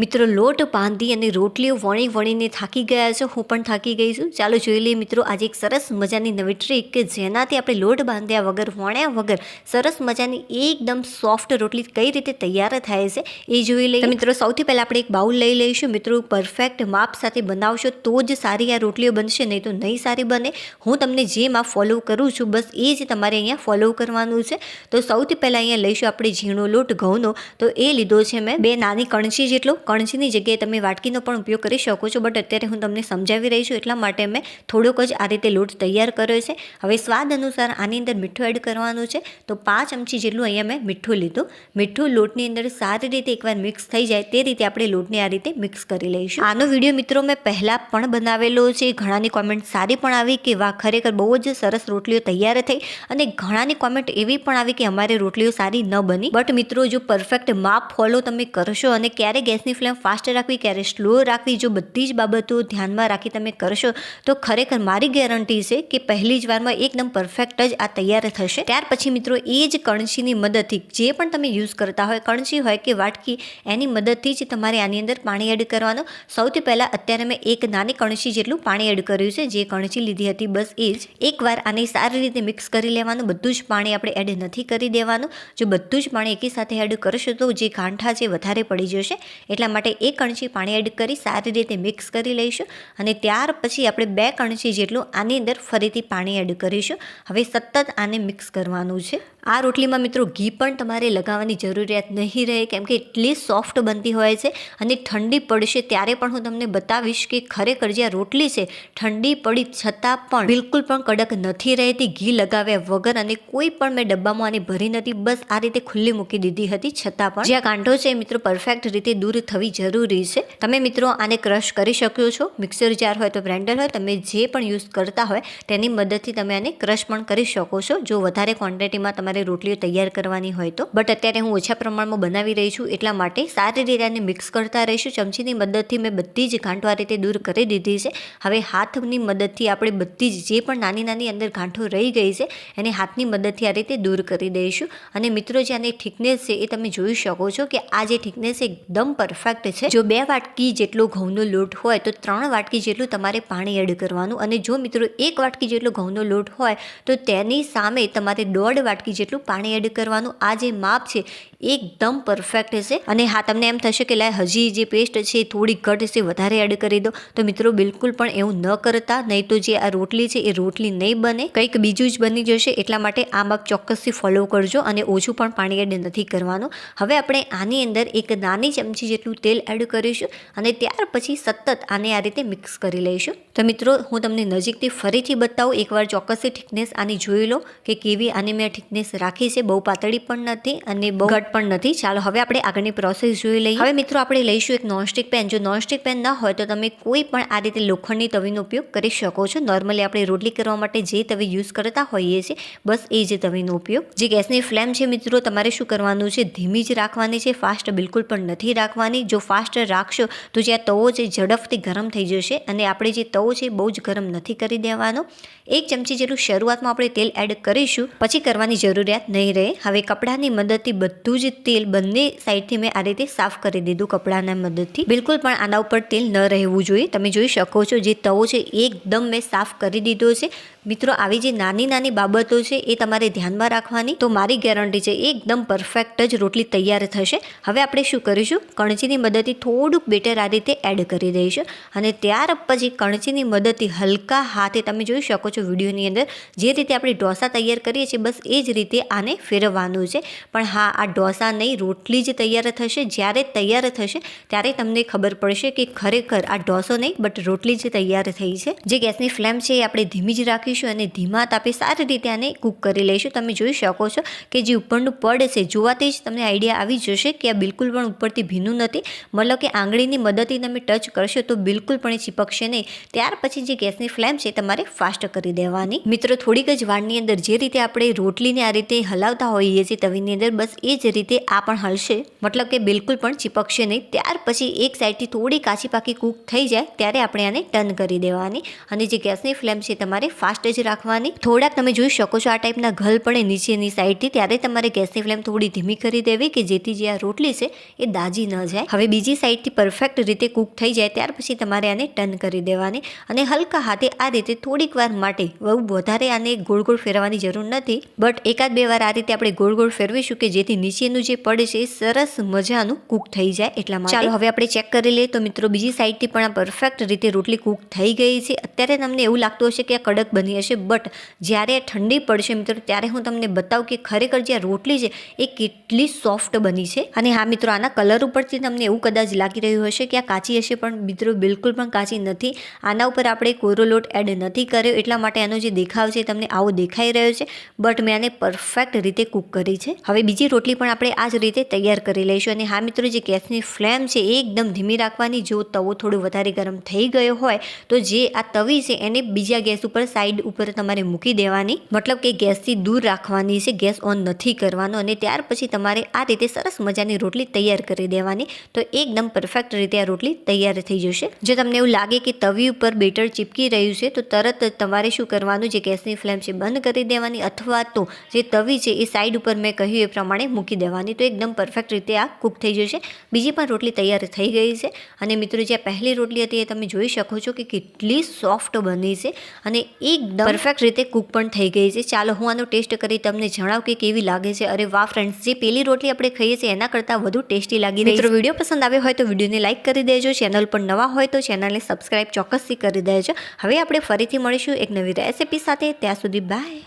મિત્રો, લોટ બાંધી અને રોટલીઓ વણી વણીને થાકી ગયા છો. હું પણ થાકી ગઈ છું. ચાલો જોઈ લઈએ મિત્રો, આજે એક સરસ મજાની નવી ટ્રીક કે જેનાથી આપણે લોટ બાંધ્યા વગર, વણ્યા વગર સરસ મજાની એકદમ સોફ્ટ રોટલી કઈ રીતે તૈયાર થાય છે એ જોઈ લઈએ. મિત્રો, સૌથી પહેલાં આપણે એક બાઉલ લઈ લઈશું. મિત્રો પરફેક્ટ માપ સાથે બનાવશો તો જ સારી આ રોટલીઓ બનશે, નહીં તો નહીં સારી બને. હું તમને જે માપ ફોલો કરું છું, બસ એ જ તમારે અહીંયા ફોલો કરવાનું છે. તો સૌથી પહેલાં અહીંયા લઈશું આપણે ઝીણો લોટ, ઘઉંનો. તો એ લીધો છે મેં બે નાની કણસી જેટલો. કણસીની જગ્યાએ તમે વાટકીનો પણ ઉપયોગ કરી શકો છો, બટ અત્યારે હું તમને સમજાવી રહી છું એટલા માટે મેં થોડોક જ આ રીતે લોટ તૈયાર કર્યો છે. હવે સ્વાદ અનુસાર આની અંદર મીઠું એડ કરવાનું છે. તો પાંચ ચમચી જેટલું અહીંયા મેં મીઠું લીધું. મીઠું લોટની અંદર સારી રીતે એકવાર મિક્સ થઈ જાય તે રીતે આપણે લોટને આ રીતે મિક્સ કરી લઈશું. આનો વીડિયો મિત્રો મેં પહેલાં પણ બનાવેલો છે. ઘણાની કોમેન્ટ સારી પણ આવી કે વાહ, ખરેખર બહુ જ સરસ રોટલીઓ તૈયાર થઈ. અને ઘણાની કોમેન્ટ એવી પણ આવી કે અમારે રોટલીઓ સારી ન બની. બટ મિત્રો, જો પરફેક્ટ માપ ફોલો તમે કરશો અને ક્યારે ગેસની ફ્લેમ ફાસ્ટ રાખવી, ક્યારે સ્લો રાખવી, જો બધી જ બાબતો ધ્યાનમાં રાખી તમે કરશો, તો ખરેખર મારી ગેરંટી છે કે પહેલી જ વારમાં એકદમ પરફેક્ટ જ આ તૈયાર થશે. ત્યાર પછી મિત્રો, એ જ કણસીની મદદથી, જે પણ તમે યુઝ કરતા હોય કણસી હોય કે વાટકી, એની મદદથી જ તમારે આની અંદર પાણી એડ કરવાનું. સૌથી પહેલાં અત્યારે મેં એક નાની કણછી જેટલું પાણી એડ કર્યું છે, જે કણસી લીધી હતી, બસ એ જ. એકવાર આને સારી રીતે મિક્સ કરી લેવાનું, બધું જ પાણી આપણે એડ નથી કરી દેવાનું. જો બધું જ પાણી એકી સાથે એડ કરશો તો જે ગાંઠા છે, વધારે પડી જશે. એટલા માટે એક કણછી પાણી એડ કરી સારી રીતે મિક્સ કરી લઈશું અને ત્યાર પછી આપણે બે કણછી જેટલું આની અંદર ફરીથી પાણી એડ કરીશું. હવે સતત આને મિક્સ કરવાનું છે. આ રોટલીમાં મિત્રો ઘી પણ તમારે લગાવવાની જરૂરિયાત નહીં રહે, કેમ કે એટલી સોફ્ટ બનતી હોય છે અને ઠંડી પડશે ત્યારે પણ હું તમને બતાવીશ કે ખરેખર જે આ રોટલી છે, ઠંડી પડી છતાં પણ બિલકુલ પણ કડક નથી રહેતી. ઘી લગાવ્યા વગર અને કોઈ પણ મેં ડબ્બામાં આની ભરી નથી, બસ આ રીતે ખુલ્લી મૂકી દીધી હતી છતાં પણ. જે આ કાંઠો છે મિત્રો પરફેક્ટ રીતે દૂર થવી જરૂરી છે. તમે મિત્રો આને ક્રશ કરી શકો છો. મિક્સર જાર હોય તો બ્રેન્ડર હોય. તમે જે પણ યુઝ કરતા હોય તેની મદદથી તમે આને ક્રશ પણ કરી શકો છો. જો વધારે ક્વોન્ટિટીમાં તમારે રોટલીઓ તૈયાર કરવાની હોય તો. બટ અત્યારે હું ઓછા પ્રમાણમાં બનાવી રહી છું એટલા માટે સારી રીતે આને મિક્સ કરતા રહીશું. ચમચીની મદદથી મેં બધી જ ગાંઠો આ રીતે દૂર કરી દીધી છે. હવે હાથની મદદથી આપણે બધી જ જે પણ નાની નાની અંદર ગાંઠો રહી ગઈ છે એને હાથની મદદથી આ રીતે દૂર કરી દઈશું. અને મિત્રો, જે આની થિકનેસ છે એ તમે જોઈ શકો છો કે આ જે થિકનેસ એકદમ પરફેક્ટ છે, જો બે વાટકી જેટલો ઘઉંનો લોટ હોય, તો ત્રણ વાટકી જેટલું તમારે પાણી એડ કરવાનું. અને જો મિત્રો એક વાટકી જેટલો ઘઉંનો લોટ હોય, તો તેની સામે તમારે દોઢ વાટકી જેટલું પાણી એડ કરવાનું. આ જે માપ છે એકદમ પરફેક્ટ હશે. અને હા, તમને એમ થશે કે લાય, હજી જે પેસ્ટ છે એ થોડી ઘટ હશે, વધારે એડ કરી દો. તો મિત્રો, બિલકુલ પણ એવું ન કરતા. નહીં તો જે આ રોટલી છે એ રોટલી નહીં બને. કંઈક બીજું જ બની જશે, એટલા માટે આ માપ ચોક્કસથી ફોલો કરજો અને ઓછું પણ પાણી એડ નથી કરવાનું. હવે આપણે આની અંદર એક નાની ચમચી જેટલું તેલ એડ કરીશું અને ત્યાર પછી સતત આને આ રીતે મિક્સ કરી લઈશું. તો મિત્રો, હું તમને નજીકથી ફરીથી બતાવું, એકવાર ચોક્કસથી થિકનેસ આની જોઈ લો કે કેવી આની મેં થિકનેસ રાખી છે. બહુ પાતળી પણ નથી અને બહુ પણ નથી. ચાલો, હવે આપણે આગળની પ્રોસેસ જોઈ લઈએ. હવે મિત્રો, આપણે લઈશું એક નોનસ્ટિક પેન જો નોનસ્ટિક પેન ના હોય, તો તમે કોઈ પણ આ રીતે લોખંડની તવીનો ઉપયોગ કરી શકો છો. નોર્મલી આપણે રોટલી કરવા માટે જે તવી યુઝ કરતા હોઈએ છીએ, બસ એ જ તવીનો ઉપયોગ. જે ગેસની ફ્લેમ છે મિત્રો, તમારે શું કરવાનું છે? ધીમી જ રાખવાની છે. ફાસ્ટ બિલકુલ પણ નથી રાખવાની. જો ફાસ્ટ રાખશો, તો જે આ તવો છે ઝડપથી ગરમ થઈ જશે અને આપણે જે તવો છે બહુ જ ગરમ નથી કરી દેવાનો. એક ચમચી જેટલું શરૂઆતમાં આપણે તેલ એડ કરીશું. પછી કરવાની જરૂરિયાત નહીં રહે. હવે કપડાની મદદથી બધું જ તેલ બંને સાઈડથી મેં આ રીતે સાફ કરી દીધું કપડાના મદદથી. બિલકુલ પણ આના ઉપર તેલ ન રહેવું જોઈએ. તમે જોઈ શકો છો જે તવો છે એકદમ મેં સાફ કરી દીધો છે. મિત્રો, આવી જે નાની નાની બાબતો છે એ તમારે ધ્યાનમાં રાખવાની. તો મારી ગેરંટી છે, એકદમ પરફેક્ટ જ રોટલી તૈયાર થશે. હવે આપણે શું કરીશું? કણચીની મદદથી થોડુંક બેટર આ રીતે એડ કરી દઈશું. અને ત્યાર પછી કણચીની મદદથી હલકા હાથે તમે જોઈ શકો છો વિડીયોની અંદર જે રીતે આપણે ઢોસા તૈયાર કરીએ છીએ, બસ એ જ રીતે આને ફેરવવાનું છે. પણ હા, આ ઢોસા નહીં, રોટલી જ તૈયાર થશે. જ્યારે તૈયાર થશે, ત્યારે તમને ખબર પડશે કે ખરેખર આ ઢોસો નહીં, બટ રોટલી જ તૈયાર થઈ છે. જે ગેસની ફ્લેમ છે એ આપણે ધીમી જ રાખીશું અને ધીમા તાપે સારી રીતે આને કૂક કરી લઈશું. તમે જોઈ શકો છો કે જે ઉપરનું પડ છે, જોવાથી જ તમને આઈડિયા આવી જશે કે આ બિલકુલ પણ ઉપરથી ભીનું નથી. મતલબ કે આંગળીની મદદથી તમે ટચ કરશો તો બિલકુલ પણ ચીપકશે નહીં. ત્યાર પછી જે ગેસની ફ્લેમ છે તમારે ફાસ્ટ કરી દેવાની. મિત્રો, થોડીક જ વાળની અંદર જે રીતે આપણે રોટલીને આ રીતે હલાવતા હોઈએ છીએ તવીની અંદર, બસ એ જ રીતે આ પણ હલશે. મતલબ કે બિલકુલ પણ ચીપકશે નહીં. ત્યાર પછી એક સાઈડથી થોડી કાચી પાકી કૂક થઈ જાય, ત્યારે આપણે આને ટર્ન કરી દેવાની. અને જે ગેસની ફ્લેમ છે તમારે ફાસ્ટ જ રાખવાની. થોડાક તમે જોઈ શકો છો આ ટાઈપના ઘલ પડે નીચેની સાઈડથી, ત્યારે તમારે ગેસની ફ્લેમ થોડી ધીમી કરી દેવી કે જેથી જે આ રોટલી છે એ દાજી ન જાય. હવે બીજી સાઈડથી પરફેક્ટ રીતે કૂક થઈ જાય, ત્યાર પછી તમારે આને ટર્ન કરી દેવાની. અને હલકા હાથે આ રીતે થોડીક વાર માટે બહુ વધારે આને ગોળ ગોળ ફેરવવાની જરૂર નથી. બટ એકાદ બે વાર આ રીતે આપણે ગોળ ગોળ ફેરવીશું કે જેથી નીચેનું જે પડે છે એ સરસ મજાનું કૂક થઈ જાય એટલા માટે. ચાલો, હવે આપણે ચેક કરી લઈએ. તો મિત્રો, બીજી સાઈડથી પણ આ પરફેક્ટ રીતે રોટલી કૂક થઈ ગઈ છે. અત્યારે તમને એવું લાગતું હશે કે આ કડક બની હશે બટ જ્યારે ઠંડી પડશે મિત્રો, ત્યારે હું તમને બતાવું કે ખરેખર જે રોટલી છે, એ કેટલી સોફ્ટ બની છે. અને હા મિત્રો, આના કલર ઉપરથી તમને એવું કદાચ લાગી રહ્યું હશે કે આ કાચી હશે, પણ મિત્રો, બિલકુલ પણ કાચી નથી. આના ઉપર આપણે કોરો લોટ એડ નથી કર્યો, એટલા માટે આનો જે દેખાવ છે તમને આવો દેખાઈ રહ્યો છે. બટ મેં આને પરફેક્ટ રીતે કૂક કરી છે. હવે બીજી રોટલી પણ આપણે આ જ રીતે તૈયાર કરી લઈશું. અને હા મિત્રો, જે ગેસની ફ્લેમ છે એ એકદમ ધીમી રાખવાની, જો તવો થોડો વધારે ગરમ થઈ ગયો હોય, તો જે આ તવી છે એને બીજા ગેસ ઉપર, સાઈડ ઉપર તમારે મૂકી દેવાની. મતલબ કે ગેસથી દૂર રાખવાની છે, ગેસ ઓન નથી કરવાનો. અને ત્યાર પછી તમારે આ રીતે સરસ મજાની રોટલી તૈયાર કરી દેવાની. તો એકદમ પરફેક્ટ રીતે આ રોટલી તૈયાર થઈ જશે. જો તમને એવું લાગે કે તવી ઉપર બેટર ચીપકી રહ્યું છે, તો તરત તમારે શું કરવાનું, જે ગેસની ફ્લેમ છે બંધ કરી દેવાની. અથવા તો જે તવી છે એ સાઈડ ઉપર મેં કહ્યું એ પ્રમાણે મૂકી દેવાની તો એકદમ પરફેક્ટ રીતે આ કૂક થઈ જશે. બીજી પણ રોટલી તૈયાર થઈ ગઈ છે. અને મિત્રો જે આ પહેલી રોટલી હતી એ તમે જોઈ શકો છો કે કેટલી સોફ્ટ બની છે અને એકદમ પરફેક્ટ રીતે કૂક પણ થઈ ગઈ છે. ચાલો હું આનો ટેસ્ટ કરી તમને જણાવું કે કેવી લાગે છે. અરે વાહ ફ્રેન્ડ્સ જે પેલી રોટલી આપણે ખાઈએ છીએ એના કરતાં વધુ ટેસ્ટી લાગી મિત્રો વીડિયો પસંદ આવ્યો હોય તો વિડીયોને લાઇક કરી દેજો. ચેનલ પર નવા હોય તો ચેનલને સબસ્ક્રાઇબ ચોક્કસથી કરી દેજો. હવે આપણે ફરીથી મળીશું એક નવી રેસિપી સાથે. ત્યાં સુધી બાય